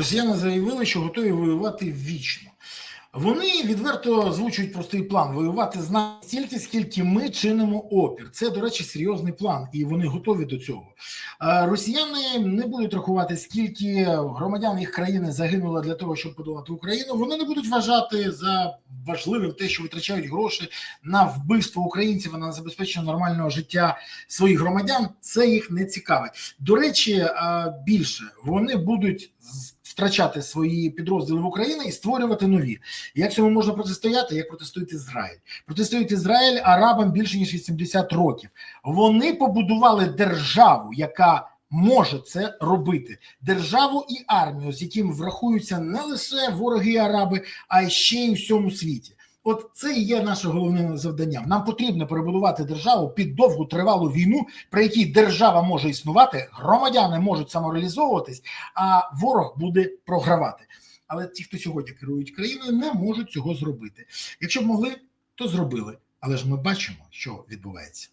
Росіяни заявили, що готові воювати вічно. Вони відверто озвучують простий план воювати з нами стільки, скільки ми чинимо опір. Це, до речі, серйозний план, і вони готові до цього. Росіяни не будуть рахувати, скільки громадян їх країни загинуло для того, щоб подолати Україну. Вони не будуть вважати за важливим те, що витрачають гроші на вбивство українців, а на забезпечення нормального життя своїх громадян. Це їх не цікавить. До речі, більше вони будуть втрачати свої підрозділи в Україні і створювати нові. Як цьому можна протистояти? Як протистоїть Ізраїль? Протистоїть Ізраїль арабам більше ніж 80 років. Вони побудували державу, яка може це робити. Державу і армію, з яким врахуються не лише вороги араби, а й ще й у всьому світі. От це і є наше головне завдання. Нам потрібно перебудувати державу під довгу тривалу війну, при якій держава може існувати, громадяни можуть самореалізовуватись, а ворог буде програвати. Але ті, хто сьогодні керують країною, не можуть цього зробити. Якщо б могли, то зробили. Але ж ми бачимо, що відбувається.